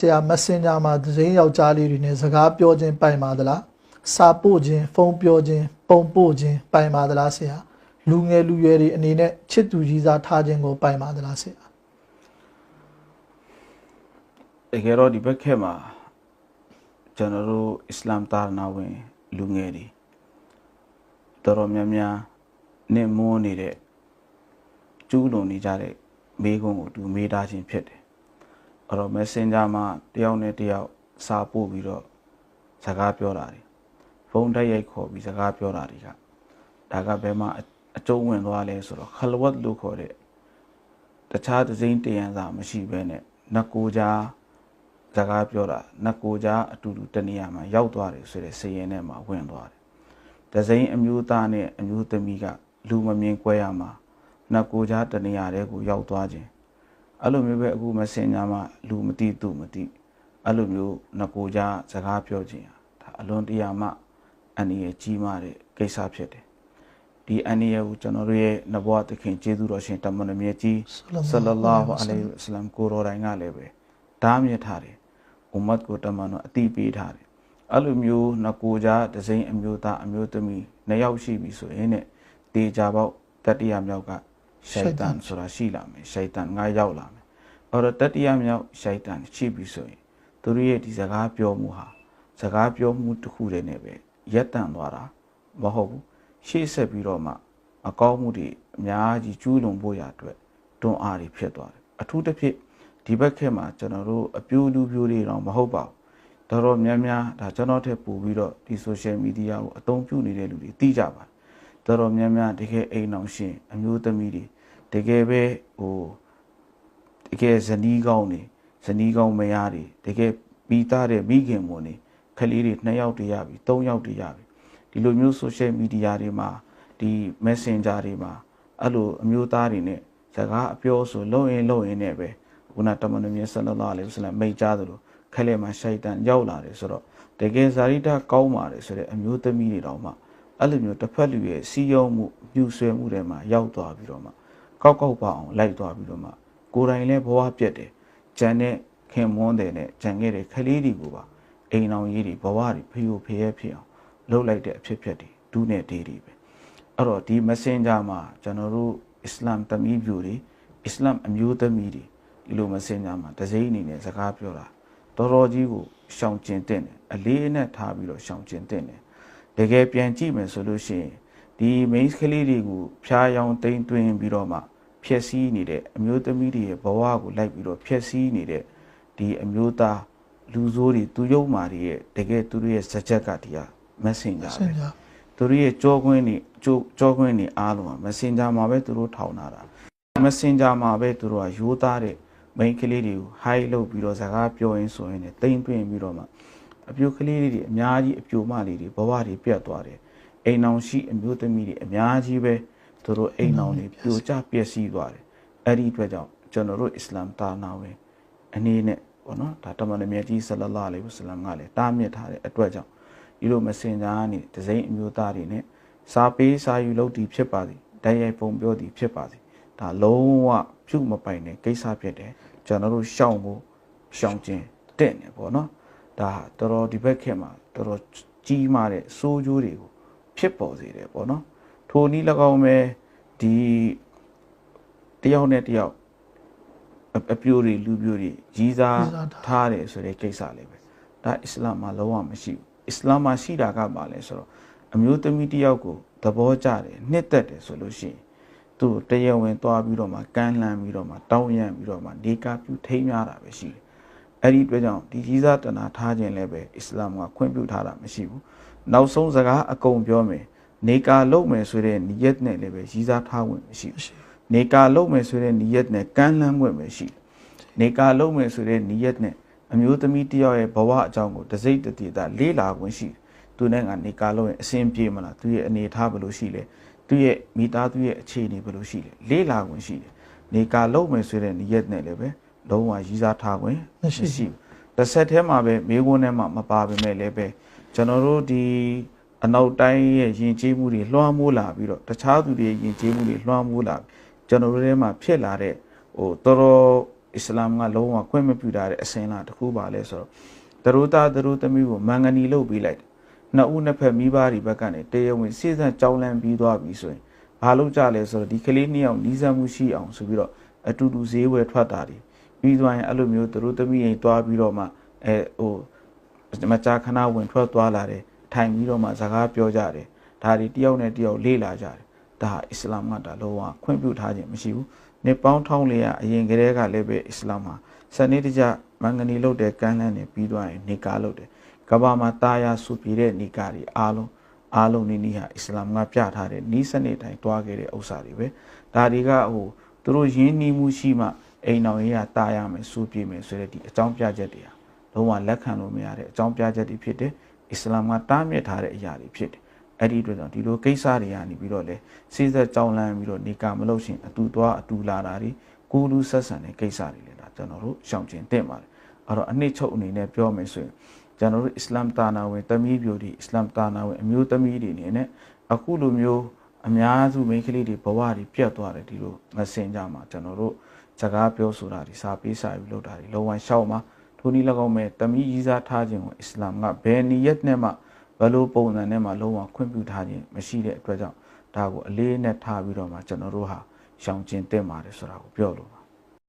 ဆရာ messenger မှာသတင်းယောက်ျားလေးတွေနဲ့စကားပြောခြင်းပိုင်ပါသလားစာပို့ခြင်းဖုန်းပြောခြင်းပုံပို့ခြင်းပိုင်ပါသလားဆရာလူငယ်လူရွယ်တွေအနေနဲ့ချစ်သူကြီးစားထားခြင်းကိုပိုင်ပါသလားဆရာတကယ်တော့ဒီဘက်ခက်မှာကျွန်တော်တို့အစ္စလာမ်သာသနာဝင် လူငယ်တွေတော်တော်များများနဲ့မွန်းနေတဲ့ကျူးလွန်နေကြတဲ့မိကုံကိုသူမေးထားခြင်းဖြစ်တယ် အဲ့တော့ Messenger မှာတယောက်နဲ့တယောက်စာပို့ပြီးတော့စကားပြောတာတွေဖုန်းတိုက်ရိုက်ခေါ်ပြီးစကားပြောတာတွေကဒါကဘယ်မှာအကျုံးဝင်သွားလဲဆိုတော့ခလဝတ်လို့ခေါ်တဲ့တခြားသစိမ့်တယံစာမရှိဘဲနဲ့နတ်ကိုကြားစကားပြောတာနတ်ကိုကြားအတူတူတနေရာမှာရောက်သွားတယ်ဆိုတဲ့စည်ရင်ထဲမှာဝင်သွားတယ်။ဒဇိန်အမျိုးသားနဲ့အမျိုးသမီးကလူမမြင်ကွဲရမှာနတ်ကိုကြားတနေရာတဲကိုရောက်သွားခြင်း အဲ့လိုမျိုးပဲအခုမစင်ညာမှာလူမသိသူမသိအဲ့လိုမျိုးနတ်ကိုကြားစကားပြောခြင်းဒါအလွန်တရာမှအန္တရာယ်ကြီးမားတဲ့ကိစ္စဖြစ်တယ်။ဒီအန္တရာယ်ကိုကျွန်တော်တို့ရဲ့နဘဝသခင်ကျေးဇူးတော်ရှင်တမန်တော်မြတ်ကြီးဆလလာဟူအလိုင်ဝဆလမ်ကိုရောတိုင်းကလည်းပဲဒါမြစ်ထားတယ်။ဥမတ်ကိုတမန်တော်အတိပေးထားတယ်။အဲ့လိုမျိုးနကိုကြားဒဇိန်အမျိုးသားအမျိုးသမီးနှစ်ယောက်ရှိပြီဆိုရင်ねတေချာပေါက်တတိယမြောက်က ရှိုက်တန်ဆိုတာရှိလာမယ်ရှိုက်တန်ငါရောက်လာမယ်အဲ့တော့တတိယမြောက်ရှိုက်တန်ရှိပြီဆိုရင်သူတို့ရဲ့ဒီစကားပြောမှုဟာစကားပြောမှုတစ်ခုတည်းနဲ့ပဲရက်တန်သွားတာမဟုတ်ဘူးရှေ့ဆက်ပြီးတော့မှ အကောင်းမှုတွေအများကြီးကျူးလွန်ဖို့ရအတွက်တွန်းအားတွေဖြစ်သွားတယ်အထူးသဖြင့်ဒီဘက်ခေတ်မှာကျွန်တော်တို့အပြိုးလူပြိုးတွေတော့မဟုတ်ပါဘူးတော်တော်များများဒါကျွန်တော်ထက်ပိုပြီးတော့ဒီ social media ကိုအသုံးပြုနေတဲ့လူတွေသိကြပါတယ် တော်တော်များများတကယ်အိမ်အောင်ရှင် အမျိုးသမီးတွေတကယ်ပဲဟိုတကယ်ဇနီးကောင်းနေဇနီးကောင်းမယားတွေတကယ်ပြီးသားတဲ့မိခင်မွန်နေကလေးတွေ2ယောက်တည်းရပြီ3ယောက်တည်းရပြီဒီလိုမျိုး social media တွေမှာဒီ messenger တွေမှာအဲ့လိုအမျိုးသားတွေနဲ့စကားအပြောဆိုလုံရင်လုံရင်နဲ့ပဲခုနတမန်တော်မြတ်ဆလလောလဟ်အလိုင်းဝဆလမ်မိတ်ကြားသလိုခက်လက်မှာရှိုက်တန်ရောက်လာတယ်ဆိုတော့တကယ်ဇာတိတကောင်းပါတယ်ဆိုတဲ့အမျိုးသမီးတွေတောင်မှ အဲ့လိုမျိုးတစ်ဖက်လူရဲ့စီယုံမှုညှူဆွဲမှုတွေမှာရောက်သွားပြီးတော့မှကောက်ကောက်ပါအောင်လိုက်သွားပြီးတော့မှကိုယ်တိုင်လည်းဘဝပြက်တယ်ဂျန်နဲ့ခင်မွန်းတယ်နဲ့ဂျန်ခဲ့တဲ့ခလေးတွေကိုပါအိမ်အောင်ကြီးတွေဘဝတွေဖျို့ဖျဲဖြစ်အောင်လှုပ်လိုက်တဲ့အဖြစ်ဖြစ်တွေဒူးနဲ့ဒေးတွေပဲအဲ့တော့ဒီ messenger မှာကျွန်တော်တို့အစ္စလာမ်တမီးပြူတွေအစ္စလာမ်အမျိုးသမီးတွေဒီလို messenger မှာတစိမ့်အနေနဲ့စကားပြောတာတော်တော်ကြီးကိုရှောင်ကျင်တဲ့တယ်အလေးနဲ့ထားပြီးတော့ရှောင်ကျင်တဲ့တယ် တကယ်ပြန်ကြည့်မယ်ဆိုလို့ရှိရင်ဒီ main ကလေးတွေကိုဖျားယောင်တိမ်သွင်းပြီးတော့မှဖျက်ဆီးနေတဲ့အမျိုးသမီးတွေရဲ့ဘဝကိုလိုက်ပြီးတော့ဖျက်ဆီးနေတဲ့ဒီအမျိုးသားလူဆိုးတွေသူယုံမာတွေရဲ့တကယ်သူတို့ရဲ့စကြက်ကဒီဟာ messenger ပဲသူတို့ရဲ့ကြောခွင်းတွေကြောခွင်းတွေအားလုံးက messenger မှာပဲသူတို့ထောင်ထားတာ messenger မှာပဲသူတို့ကရိုးသားတဲ့ main ကလေးတွေကို high လုပ်ပြီးတော့စကားပြောရင်းဆိုရင်တိမ်သွင်းပြီးတော့မှ အပြိုကလေးတွေအများကြီးအပြိုမလေးတွေဘဝတွေပြတ်သွားတယ်အိမ်အောင်ရှိအမျိုးသမီးတွေအများကြီးပဲသူတို့အိမ်အောင်တွေပြိုကျပျက်စီးသွားတယ်အဲ့ဒီအတွက်ကြောင့်ကျွန်တော်တို့အစ္စလာမ်တာနာဝင်အနေနဲ့ပေါ့နော်ဒါတမန်တော်မြတ်ကြီးဆလလာလဟ်ဝဆလမ်ကလည်းတားမြစ်ထားတဲ့အတွက်ကြောင့်ဒီလိုမစင်ကြားကနေဒဇိမ့်အမျိုးသားတွေနဲ့စာပေးစာယူလုပ်တည်ဖြစ်ပါသည်တိုက်ရိုက်ပုံပြောတည်ဖြစ်ပါသည်ဒါလုံးဝပြုမပိုင်တဲ့ကိစ္စဖြစ်တယ်ကျွန်တော်တို့ရှောင်ဖို့ရှောင်ခြင်းတဲ့နေပေါ့နော် ဒါတော်တော်ဒီဘက်ခေတ်မှာတော်တော်ကြီးမားတဲ့စိုးကျိုးတွေကိုဖြစ်ပေါ်စေတယ်ပေါ့နော်ထိုနည်း၎င်းပဲဒီတယောက်နဲ့တယောက်အပြိုတွေလူပြိုတွေကြီးစားထားတယ်ဆိုတဲ့ကိစ္စလေးပဲဒါအစ္စလာမ်မှာလုံးဝမရှိဘူးအစ္စလာမ်မှာရှိတာကပါလဲဆိုတော့အမျိုးသမီးတယောက်ကိုသဘောကျတယ်နှစ်သက်တယ်ဆိုလို့ရှိရင်သူ့တရားဝင်သွားပြီးတော့မှကမ်းလှမ်းပြီးတော့မှတောင်းရမ်းပြီးတော့မှနေကာပြုထိမ်းများတာပဲရှိတယ် အဲ့ဒီအတွက်ကြောင့်ဒီကြီးစားတနာထားခြင်းလည်းပဲအစ္စလာမ်ကခွင့်ပြုထားတာမရှိဘူးနောက်ဆုံးစကားအကုန်ပြောမယ်နေကာလုပ်မယ်ဆိုတဲ့နီယက်နဲ့လည်းပဲကြီးစားထားဝင်မရှိဘူးနေကာလုပ်မယ်ဆိုတဲ့နီယက်နဲ့ကမ်းလှမ်းဝင်မရှိနေကာလုပ်မယ်ဆိုတဲ့နီယက်နဲ့အမျိုးသမီးတယောက်ရဲ့ဘဝအကြောင်းကိုတစိမ့်တတိတာလေးလာဝင်ရှိသူနဲ့ကနေကာလုပ်ရင်အဆင်ပြေမလားသူရဲ့အနေထားဘယ်လိုရှိလဲသူရဲ့မိသားစုရဲ့အခြေအနေဘယ်လိုရှိလဲလေးလာဝင်ရှိတယ်နေကာလုပ်မယ်ဆိုတဲ့နီယက်နဲ့လည်းပဲ လုံးဝရည်စားထားဝင်မရှိဘူးတစ်ဆက်တည်းမှာပဲမိခွန်းထဲမှာမပါပေမဲ့လည်းပဲကျွန်တော်တို့ဒီအနောက်တိုင်းရဲ့ယဉ်ကျေးမှုတွေလွှမ်းမိုးလာပြီးတော့တခြားသူတွေယဉ်ကျေးမှုတွေလွှမ်းမိုးလာကျွန်တော်တို့ထဲမှာဖြစ်လာတဲ့ဟိုတော်တော်အစ္စလာမ်ကလုံးဝခွင့်မပြုတာတဲ့အစဉ်လာတစ်ခုပါလဲဆိုတော့သူတို့သားသူတို့သမီးကိုမင်္ဂနီလုပ်ပေးလိုက်တယ်နှစ်ဦးနှစ်ဖက်မိဘတွေဘက်ကနေတရားဝင်စိစံကြောင်းလန့်ပြီးသွားပြီဆိုရင်ဘာလို့ကြလဲဆိုတော့ဒီကလေးနှစ်ယောက်နီးစပ်မှုရှိအောင်ဆိုပြီးတော့အတူတူဈေးဝယ်ထွက်တာတွေ ပြီးသွားရင်အဲ့လိုမျိုးသူတို့သမီးရင်တွားပြီးတော့မှအဲဟိုမကြာခဏဝင်ထွက်သွားလာတယ်ထိုင်ပြီးတော့မှစကားပြောကြတယ်ဒါတွေတယောက်နဲ့တယောက်လေ့လာကြတယ်ဒါအစ္စလာမ်ကဒါလုံးဝခွင့်ပြုထားခြင်းမရှိဘူးနေပေါင်းထောင်းလေးကအရင်ကတည်းကလည်းပဲအစ္စလာမ်မှာစနစ်တကျမင်္ဂနီလုပ်တဲ့ကမ်းလှမ်းတွေပြီးသွားရင်နေကာလုပ်တယ်ကဘာမှာတာယာဆူပြေတဲ့နေကာတွေအားလုံးအားလုံးနေနေဟာအစ္စလာမ်ကပြထားတဲ့ဤစနစ်တိုင်းတွားခဲ့တဲ့ဥစ္စာတွေပဲဒါတွေကဟိုသူတို့ရင်းနှီးမှုရှိမှ အိမ်တော်ရေးကတာရမယ်စူပြေမယ်ဆိုတဲ့ဒီအကြောင်းပြချက်တွေဟာလုံးဝလက်ခံလို့မရတဲ့အကြောင်းပြချက်တွေဖြစ်တယ်အစ္စလာမ်ကတားမြစ်ထားတဲ့အရာတွေဖြစ်တယ်အဲ့ဒီအတွက်ကြောင့်ဒီလိုကိစ္စတွေကနေပြီးတော့လေစိစက်ကြောင်းလန်းပြီးတော့နေကမလို့ရှင်အတူသွားအတူလာတာတွေကိုလူဆက်ဆံတဲ့ကိစ္စတွေလေဒါကျွန်တော်တို့ရှောင်ကျင်သင့်ပါတယ်အဲ့တော့အနှစ်ချုပ်အနေနဲ့ပြောမယ်ဆိုရင်ကျွန်တော်တို့အစ္စလာမ်တာနာဝင်တမီးပြိုဒီအစ္စလာမ်တာနာဝင်အမျိုးသမီးတွေအနေနဲ့အခုလိုမျိုးအများစုမိန်းကလေးတွေဘဝတွေပြတ်သွားတယ်ဒီလိုမစင်ကြမှာကျွန်တော်တို့ စကားပြောဆိုတာတွေစာပေးစာယူလုပ်တာတွေလုံးဝရှောက်မှာထိုနည်း၎င်းမဲ့တမီးကြီးစားထားခြင်းကိုအစ္စလာမ်ကဘယ်နည်းရက်နဲ့မှဘယ်လိုပုံစံနဲ့မှလုံးဝခွင့်ပြုထားခြင်းမရှိတဲ့အတွက်ကြောင့်ဒါကိုအလေးနဲ့ထားပြီးတော့မှကျွန်တော်တို့ဟာရှောင်ကျဉ်သင့်ပါတယ်ဆိုတာကိုပြောလို့ပါ